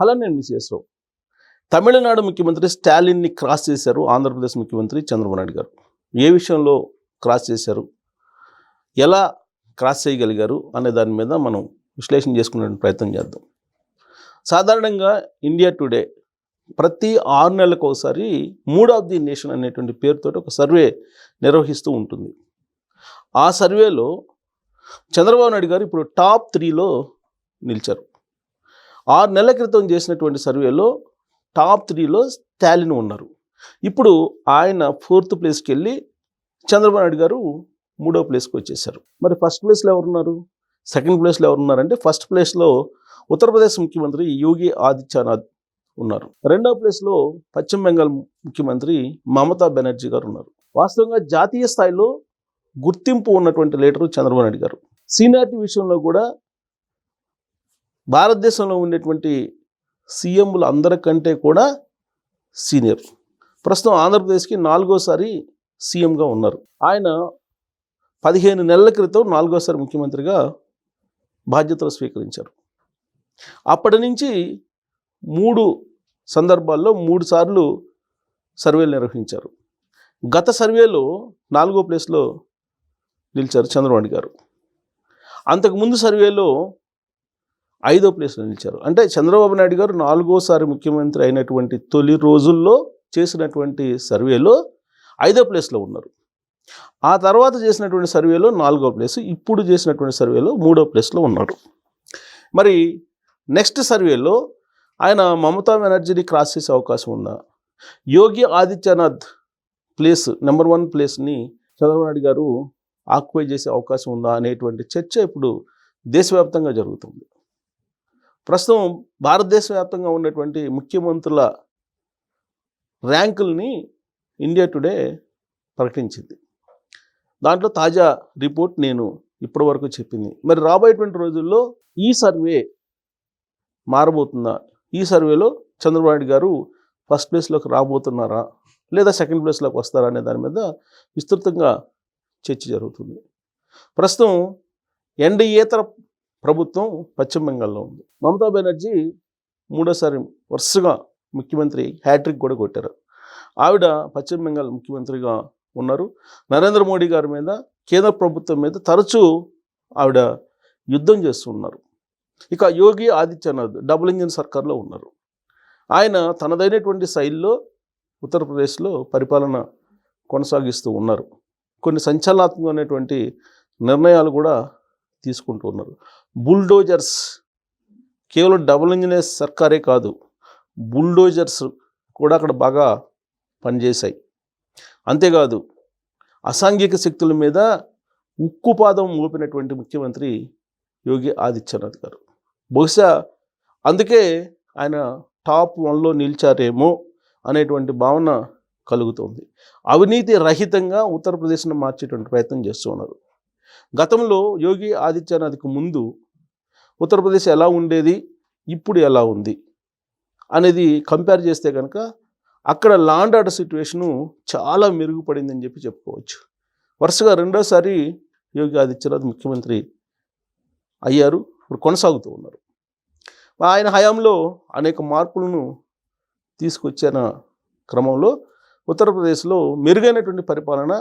అలా నేను మిస్ రావు తమిళనాడు ముఖ్యమంత్రి స్టాలిన్ని క్రాస్ చేశారు ఆంధ్రప్రదేశ్ ముఖ్యమంత్రి చంద్రబాబు నాయుడు గారు. ఏ విషయంలో క్రాస్ చేశారు? ఎలా క్రాస్ చేయగలిగారు అనే దాని మీద మనం విశ్లేషణ చేసుకునే ప్రయత్నం చేద్దాం. సాధారణంగా ఇండియా టుడే ప్రతి ఆరు నెలలకు ఒకసారి మూడ్ ఆఫ్ ది నేషన్ అనేటువంటి పేరుతో ఒక సర్వే నిర్వహిస్తూ ఉంటుంది. ఆ సర్వేలో చంద్రబాబు నాయుడు గారు ఇప్పుడు టాప్ త్రీలో నిలిచారు. ఆరు నెలల క్రితం చేసినటువంటి సర్వేలో టాప్ త్రీలో స్టాలిన్ ఉన్నారు. ఇప్పుడు ఆయన ఫోర్త్ ప్లేస్కి వెళ్ళి చంద్రబాబు నాయుడు గారు మూడో ప్లేస్కి వచ్చేసారు. మరి ఫస్ట్ ప్లేస్లో ఎవరున్నారు? సెకండ్ ప్లేస్లో ఎవరున్నారంటే ఫస్ట్ ప్లేస్లో ఉత్తరప్రదేశ్ ముఖ్యమంత్రి యోగి ఆదిత్యనాథ్ ఉన్నారు. రెండవ ప్లేస్లో పశ్చిమ బెంగాల్ ముఖ్యమంత్రి మమతా బెనర్జీ గారు ఉన్నారు. వాస్తవంగా జాతీయ స్థాయిలో గుర్తింపు ఉన్నటువంటి లీడరు చంద్రబాబు నాయుడు గారు. సీనియారిటీ విషయంలో కూడా భారతదేశంలో ఉండేటువంటి సీఎంలు అందరికంటే కూడా సీనియర్. ప్రస్తుతం ఆంధ్రప్రదేశ్కి నాలుగోసారి సీఎంగా ఉన్నారు. ఆయన పదిహేను నెలల క్రితం నాలుగోసారి ముఖ్యమంత్రిగా బాధ్యతలు స్వీకరించారు. అప్పటి నుంచి మూడు సందర్భాల్లో మూడు సార్లు సర్వేలు నిర్వహించారు. గత సర్వేలో నాలుగో ప్లేస్లో నిలిచారు చంద్రబాబు గారు. అంతకుముందు సర్వేలో ఐదో ప్లేస్లో నిలిచారు. అంటే చంద్రబాబు నాయుడు గారు నాలుగోసారి ముఖ్యమంత్రి అయినటువంటి తొలి రోజుల్లో చేసినటువంటి సర్వేలో ఐదో ప్లేస్లో ఉన్నారు. ఆ తర్వాత చేసినటువంటి సర్వేలో నాలుగో ప్లేస్ ఇప్పుడు చేసినటువంటి సర్వేలో మూడో ప్లేస్లో ఉన్నారు. మరి నెక్స్ట్ సర్వేలో ఆయన మమతా బెనర్జీని క్రాస్ చేసే అవకాశం ఉందా? Yogi Adityanath place number one ప్లేస్ని చంద్రబాబు నాయుడు గారు ఆక్యుపై చేసే అవకాశం ఉందా అనేటువంటి చర్చ ఇప్పుడు దేశవ్యాప్తంగా జరుగుతుంది. ప్రస్తుతం భారతదేశ వ్యాప్తంగా ఉన్నటువంటి ముఖ్యమంత్రుల ర్యాంకుల్ని ఇండియా టుడే ప్రకటించింది. దాంట్లో తాజా రిపోర్ట్ నేను ఇప్పటి వరకు చెప్పింది. మరి రాబోయేటువంటి రోజుల్లో ఈ సర్వే మారబోతుందా? ఈ సర్వేలో చంద్రబాబు నాయుడు గారు ఫస్ట్ ప్లేస్లోకి రాబోతున్నారా? లేదా సెకండ్ ప్లేస్లోకి వస్తారా అనే దాని మీద విస్తృతంగా చర్చ జరుగుతుంది. ప్రస్తుతం ఎన్డీఏతర ప్రభుత్వం పశ్చిమ బెంగాల్లో ఉంది. మమతా బెనర్జీ మూడోసారి వరుసగా ముఖ్యమంత్రి హ్యాట్రిక్ కూడా కొట్టారు. ఆవిడ పశ్చిమ బెంగాల్ ముఖ్యమంత్రిగా ఉన్నారు. నరేంద్ర మోడీ గారి మీద కేంద్ర ప్రభుత్వం మీద తరచూ ఆవిడ యుద్ధం చేస్తున్నారు. ఇక యోగి ఆదిత్యనాథ్ డబుల్ ఇంజిన్ సర్కార్లో ఉన్నారు. ఆయన తనదైనటువంటి శైలిలో ఉత్తరప్రదేశ్లో పరిపాలన కొనసాగిస్తూ ఉన్నారు. కొన్ని సంచలనాత్మకమైనటువంటి నిర్ణయాలు కూడా తీసుకుంటూ ఉన్నారు. బుల్డోజర్స్ కేవలం డబుల్ ఇంజనీర్స్ సర్కారే కాదు బుల్డోజర్స్ కూడా అక్కడ బాగా పనిచేశాయి. అంతేకాదు అసాంఘిక శక్తుల మీద ఉక్కుపాదం మోపినటువంటి ముఖ్యమంత్రి యోగి ఆదిత్యనాథ్ గారు. బహుశా అందుకే ఆయన టాప్ వన్లో నిలిచారేమో అనేటువంటి భావన కలుగుతోంది. అవినీతి రహితంగా ఉత్తరప్రదేశ్ను మార్చేటువంటి ప్రయత్నం చేస్తూ ఉన్నారు. గతంలో యోగి ఆదిత్యనాథ్కు ముందు ఉత్తరప్రదేశ్ ఎలా ఉండేది ఇప్పుడు ఎలా ఉంది అనేది కంపేర్ చేస్తే కనుక అక్కడ లాండ్ ఆర్డర్ సిచ్యువేషను చాలా మెరుగుపడిందని చెప్పి చెప్పుకోవచ్చు. వరుసగా రెండోసారి యోగి ఆదిత్యనాథ్ ముఖ్యమంత్రి అయ్యారు ఇప్పుడు కొనసాగుతూ ఉన్నారు. ఆయన హయాంలో అనేక మార్పులను తీసుకొచ్చిన క్రమంలో ఉత్తరప్రదేశ్లో మెరుగైనటువంటి పరిపాలన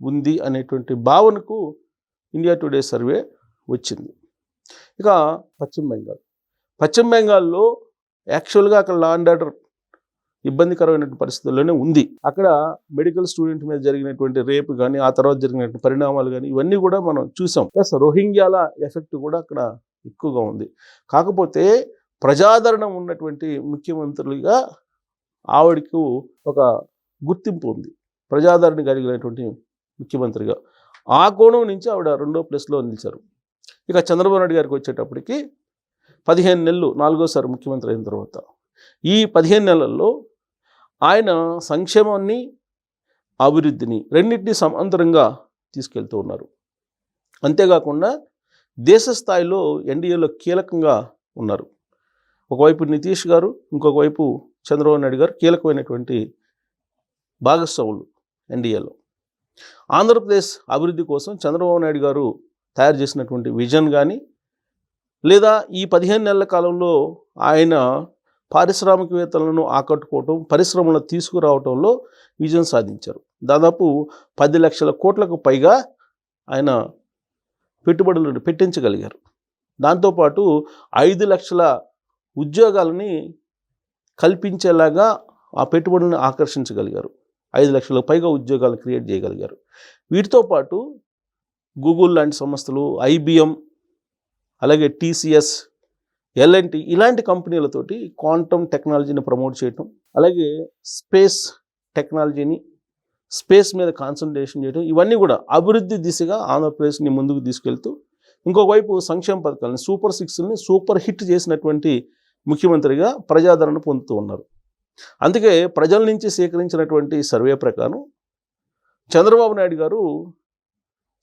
ఉంది అనేటువంటి భావనకు ఇండియా టుడే సర్వే వచ్చింది. ఇక పశ్చిమ బెంగాల్. పశ్చిమ బెంగాల్లో యాక్చువల్గా అక్కడ లా అండ్ ఆర్డర్ ఇబ్బందికరమైనటువంటి పరిస్థితుల్లోనే ఉంది. అక్కడ మెడికల్ స్టూడెంట్ మీద జరిగినటువంటి రేపు కానీ ఆ తర్వాత జరిగినటువంటి పరిణామాలు కానీ ఇవన్నీ కూడా మనం చూసాం. ప్లస్ రోహింగ్యాల ఎఫెక్ట్ కూడా అక్కడ ఎక్కువగా ఉంది. కాకపోతే ప్రజాదరణ ఉన్నటువంటి ముఖ్యమంత్రులుగా ఆవిడకు ఒక గుర్తింపు ఉంది. ప్రజాదరణ కలిగినటువంటి ముఖ్యమంత్రిగా. ఆ కోణం నుంచి ఆవిడ రెండో ప్లేస్లో నిలిచారు. ఇక చంద్రబాబు నాయుడు గారికి వచ్చేటప్పటికి పదిహేను నెలలు నాలుగోసారి ముఖ్యమంత్రి అయిన తర్వాత. ఈ పదిహేను నెలల్లో ఆయన సంక్షేమాన్ని అభివృద్ధిని రెండింటినీ సమాంతరంగా తీసుకెళ్తూ ఉన్నారు. అంతేకాకుండా దేశ స్థాయిలో ఎన్డీఏలో కీలకంగా ఉన్నారు. ఒకవైపు నితీష్ గారు ఇంకొక వైపు చంద్రబాబు నాయుడు గారు కీలకమైనటువంటి భాగస్వాములు ఎన్డీఏలో. ఆంధ్రప్రదేశ్ అభివృద్ధి కోసం చంద్రబాబు నాయుడు గారు తయారు చేసినటువంటి విజన్ కానీ లేదా ఈ పదిహేను నెలల కాలంలో ఆయన పారిశ్రామికవేత్తలను ఆకట్టుకోవటం పరిశ్రమలను తీసుకురావటంలో విజయం సాధించారు. దాదాపు పది లక్షల కోట్లకు పైగా ఆయన పెట్టుబడులను పెట్టించగలిగారు. దాంతోపాటు ఐదు లక్షల ఉద్యోగాలని కల్పించేలాగా ఆ పెట్టుబడులను ఆకర్షించగలిగారు. ఐదు లక్షలకు పైగా ఉద్యోగాలు క్రియేట్ చేయగలిగారు. వీటితో పాటు గూగుల్ లాంటి సంస్థలు ఐబిఎం అలాగే టీసీఎస్ ఎల్ఎన్టీ ఇలాంటి కంపెనీలతోటి క్వాంటమ్ టెక్నాలజీని ప్రమోట్ చేయటం అలాగే స్పేస్ టెక్నాలజీని స్పేస్ మీద కాన్సన్ట్రేషన్ చేయడం ఇవన్నీ కూడా అభివృద్ధి దిశగా ఆంధ్రప్రదేశ్ని ముందుకు తీసుకెళ్తూ ఇంకోవైపు సంక్షేమ పథకాలని సూపర్ సిక్స్ని సూపర్ హిట్ చేసినటువంటి ముఖ్యమంత్రిగా ప్రజాదరణ పొందుతూ ఉన్నారు. అందుకే ప్రజల నుంచి సేకరించినటువంటి సర్వే ప్రకారం చంద్రబాబు నాయుడు గారు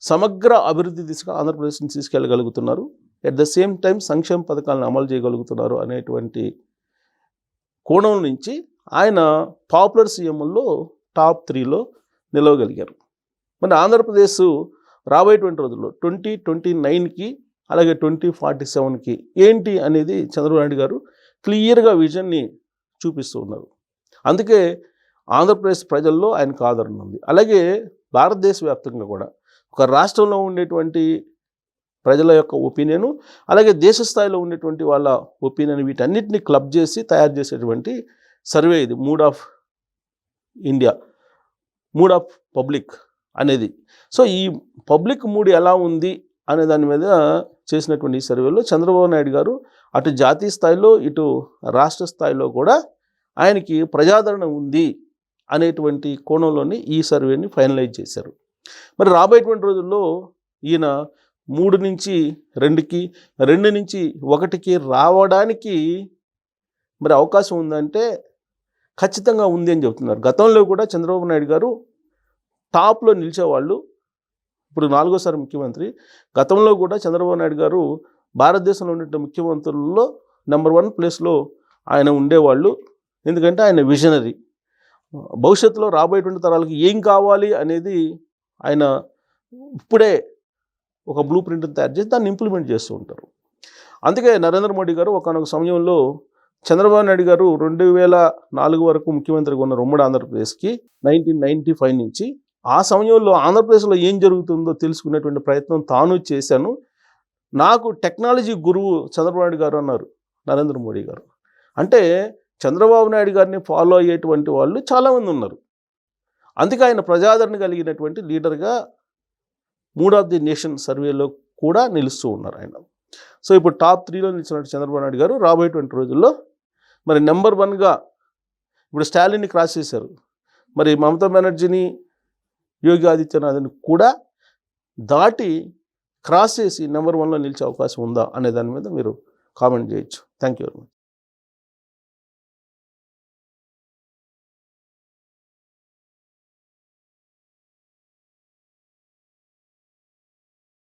సమగ్ర అభివృద్ధి దిశగా ఆంధ్రప్రదేశ్ని తీసుకెళ్ళగలుగుతున్నారు. ఎట్ ద సేమ్ టైం సంక్షేమ పథకాలను అమలు చేయగలుగుతున్నారు అనేటువంటి కోణం నుంచి ఆయన పాపులర్ సీఎంలో టాప్ త్రీలో నిలవగలిగారు. మరి ఆంధ్రప్రదేశ్ రాబోయేటువంటి రోజుల్లో ట్వంటీ ట్వంటీ నైన్కి అలాగే ట్వంటీ ఫార్టీ సెవెన్కి ఏంటి అనేది చంద్రబాబు నాయుడు గారు క్లియర్గా విజన్ని చూపిస్తూ ఉన్నారు. అందుకే ఆంధ్రప్రదేశ్ ప్రజల్లో ఆయనకు ఆదరణ ఉంది. అలాగే భారతదేశ వ్యాప్తంగా కూడా ఒక రాష్ట్రంలో ఉండేటువంటి ప్రజల యొక్క ఒపీనియను అలాగే దేశ స్థాయిలో ఉండేటువంటి వాళ్ళ ఒపీనియన్ వీటన్నిటిని క్లబ్ చేసి తయారు చేసేటువంటి సర్వే ఇది. Mood of India mood of public అనేది. సో ఈ పబ్లిక్ మూడ్ ఎలా ఉంది అనే దాని మీద చేసినటువంటి ఈ సర్వేలో చంద్రబాబు నాయుడు గారు అటు జాతీయ స్థాయిలో ఇటు రాష్ట్ర స్థాయిలో కూడా ఆయనకి ప్రజాదరణ ఉంది అనేటువంటి కోణంలోని ఈ సర్వేని ఫైనలైజ్ చేశారు. మరి రాబోయేటువంటి రోజుల్లో ఈయన మూడు నుంచి రెండుకి రెండు నుంచి ఒకటికి రావడానికి మరి అవకాశం ఉందంటే ఖచ్చితంగా ఉంది అని చెబుతున్నారు. గతంలో కూడా చంద్రబాబు నాయుడు గారు టాప్లో నిలిచేవాళ్ళు. ఇప్పుడు నాలుగోసారి ముఖ్యమంత్రి. గతంలో కూడా చంద్రబాబు నాయుడు గారు భారతదేశంలో ఉండే ముఖ్యమంత్రుల్లో నెంబర్ వన్ ప్లేస్లో ఆయన ఉండేవాళ్ళు. ఎందుకంటే ఆయన విజనరీ. భవిష్యత్తులో రాబోయేటువంటి తరాలకి ఏం కావాలి అనేది ఆయన ఇప్పుడే ఒక బ్లూ ప్రింట్ని తయారు చేసి దాన్ని ఇంప్లిమెంట్ చేస్తూ ఉంటారు. అందుకే నరేంద్ర మోడీ గారు ఒకనొక సమయంలో చంద్రబాబు నాయుడు గారు రెండు వేల నాలుగు వరకు ముఖ్యమంత్రిగా ఉన్న ఉమ్మడి ఆంధ్రప్రదేశ్కి నైన్టీన్ నైంటీ ఫైవ్ నుంచి ఆ సమయంలో ఆంధ్రప్రదేశ్లో ఏం జరుగుతుందో తెలుసుకునేటువంటి ప్రయత్నం తాను చేశాను. నాకు టెక్నాలజీ గురువు చంద్రబాబు నాయుడు గారు అన్నారు నరేంద్ర మోడీ గారు. అంటే చంద్రబాబు నాయుడు గారిని ఫాలో అయ్యేటువంటి వాళ్ళు చాలామంది ఉన్నారు. అందుకే ఆయన ప్రజాదరణ కలిగినటువంటి లీడర్గా మూడ్ ఆఫ్ ది నేషన్ సర్వేలో కూడా నిలుస్తూ ఉన్నారు ఆయన. సో ఇప్పుడు టాప్ త్రీలో నిలిచినట్టు చంద్రబాబు నాయుడు గారు రాబోయేటువంటి రోజుల్లో మరి నెంబర్ వన్గా ఇప్పుడు స్టాలిన్ని క్రాస్ చేశారు. మరి మమతా బెనర్జీని యోగి ఆదిత్యనాథ్ని కూడా దాటి క్రాస్ చేసి నెంబర్ వన్లో నిలిచే అవకాశం ఉందా అనే దాని మీద మీరు కామెంట్ చేయొచ్చు. Thank you very much.